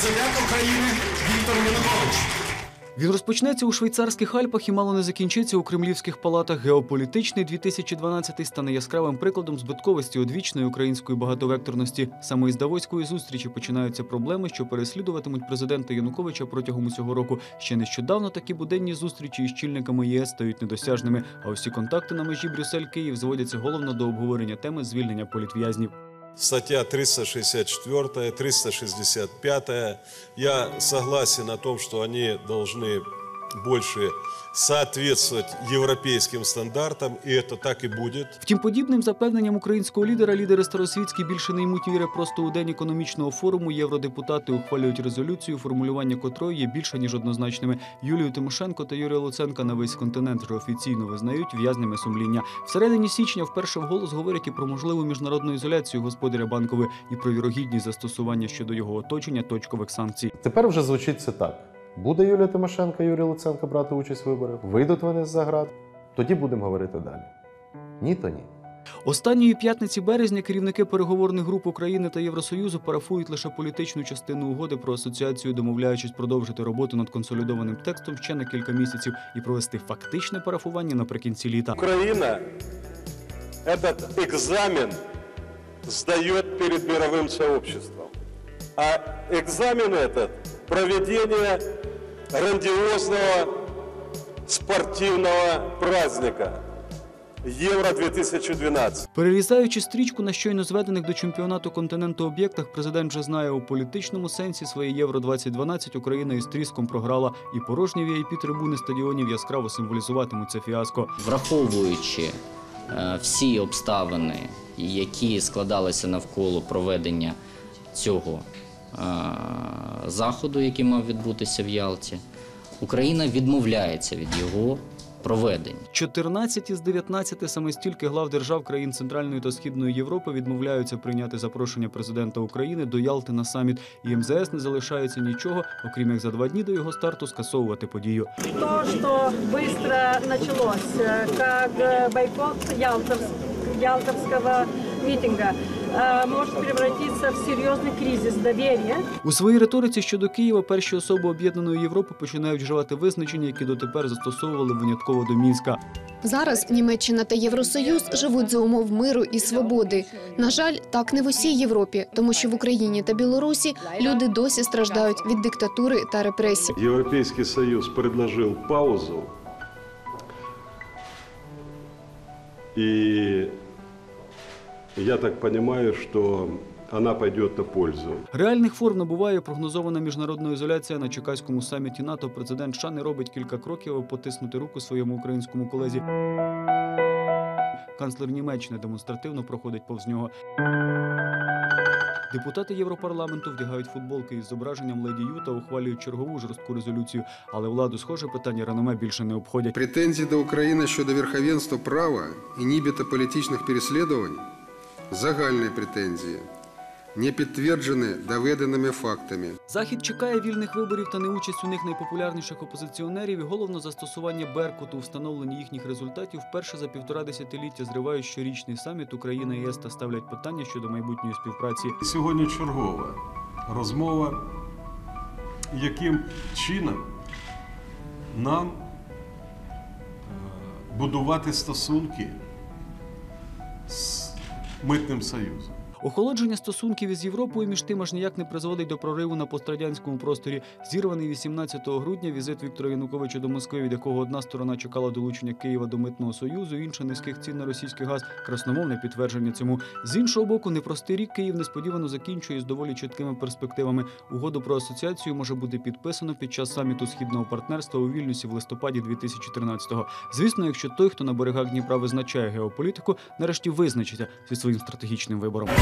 президент України Віктор Янукович. Він розпочнеться у швейцарських Альпах і мало не закінчиться у кремлівських палатах. Геополітичний 2012 стане яскравим прикладом збитковості одвічної української багатовекторності. Саме із Давоської зустрічі починаються проблеми, що переслідуватимуть президента Януковича протягом усього року. Ще нещодавно такі буденні зустрічі із чільниками єС стають недосяжними. А усі контакти на межі Брюссель-Київ зводяться головно до обговорення теми звільнення політв'язнів. Статья 364, 365. Я согласен о том, что они должны больше соответствовать европейским стандартам, и это так и будет. Втім, подібним запевненням українського лідера лідери старосвітські більше не ймуть віри. Просто у день економічного форуму євродепутати ухвалюють резолюцію, формулювання котрої є більше ніж однозначними. Юлію Тимошенко та Юрія Луценка на весь континент вже офіційно визнають в'язнями сумління. Всередині січня вперше вголос говорять і про можливу міжнародну ізоляцію господаря банкови і про вірогідність застосування щодо його оточення точкових санкцій. Тепер вже звучить це так: буде Юлія Тимошенко, Юрій Луценко брати участь в виборах, вийдуть вони з заград. Тоді будемо говорити далі. Ні, то ні. Останньої п'ятниці березня керівники переговорних груп України та Євросоюзу парафують лише політичну частину угоди про асоціацію, домовляючись продовжити роботу над консолідованим текстом ще на кілька місяців і провести фактичне парафування наприкінці літа. Украина этот экзамен сдает перед мировым сообществом. А экзамен этот – проведение грандиозного спортивного праздника Евро-2012. Перерізаючи стрічку на щойно зведених до чемпіонату континенту об'єктах, президент вже знає у політичному сенсі своє Євро 2012 Україна із тріском програла, і порожні vip трибуни стадіонів яскраво символізуватимуть це фіаско. враховуючи е, всі обставини, які складалися навколо проведення цього заходу, який мав відбутися в Ялті, Україна відмовляється від його проведення. 14 із 19 саме стільки глав держав країн Центральної та Східної Європи відмовляються прийняти запрошення президента України до Ялти на саміт. І МЗС не залишається нічого, окрім як за два дні до його старту скасовувати подію. То, что быстро началось, э, как э, бойкот Ялтовс- Ялтовского митинга, э, может превратиться в серьезный кризис доверия У своїй риториці щодо Києва перші особи об'єднаної Європи починають вживати визначення, які дотепер застосовували винятково до Мінська. Зараз Німеччина та Євросоюз живуть за умов миру і свободи. На жаль, так не в усій Європі, тому що в Україні та Білорусі люди досі страждають від диктатури та репресій. Европейский Союз предложил паузу, и я так понимаю, что она пойдет на пользу. Реальних форм набуває прогнозована міжнародна ізоляція на Чекаському саміті НАТО. Президент США не робить кілька кроків, аби потиснути руку своєму українському колезі. Канцлер Німеччини демонстративно проходить повз нього. Депутати Європарламенту вдягають футболки із зображенням леді Ю та ухвалюють чергову жорстку резолюцію. Але владу схоже питання реноме більше не обходять. Претензії до України щодо верховенства права і нібито політичних переслідувань загальні претензії, не підтверджені доведеними фактами. Захід чекає вільних виборів та неучасть у них найпопулярніших опозиціонерів і головно застосування Беркуту у встановленні їхніх результатів вперше за півтора десятиліття зривають щорічний саміт Україна і ЄС та ставлять питання щодо майбутньої співпраці. Сьогодні чергова розмова, яким чином нам е, будувати стосунки з митним союзом. Охолодження стосунків із Європою між тим аж ніяк не призводить до прориву на пострадянському просторі. Зірваний 18 грудня візит Віктора Януковича до Москви, від якого одна сторона чекала долучення Києва до митного союзу, інша низьких цін на російський газ, красномовне підтвердження цьому. З іншого боку, непростий рік Київ несподівано закінчує з доволі чіткими перспективами. Угоду про асоціацію може бути підписано під час саміту східного партнерства у Вільнюсі в листопаді 2013-го. Звісно, якщо той, хто на берегах Дніпра визначає геополітику, нарешті визначиться зі своїм стратегічним вибором.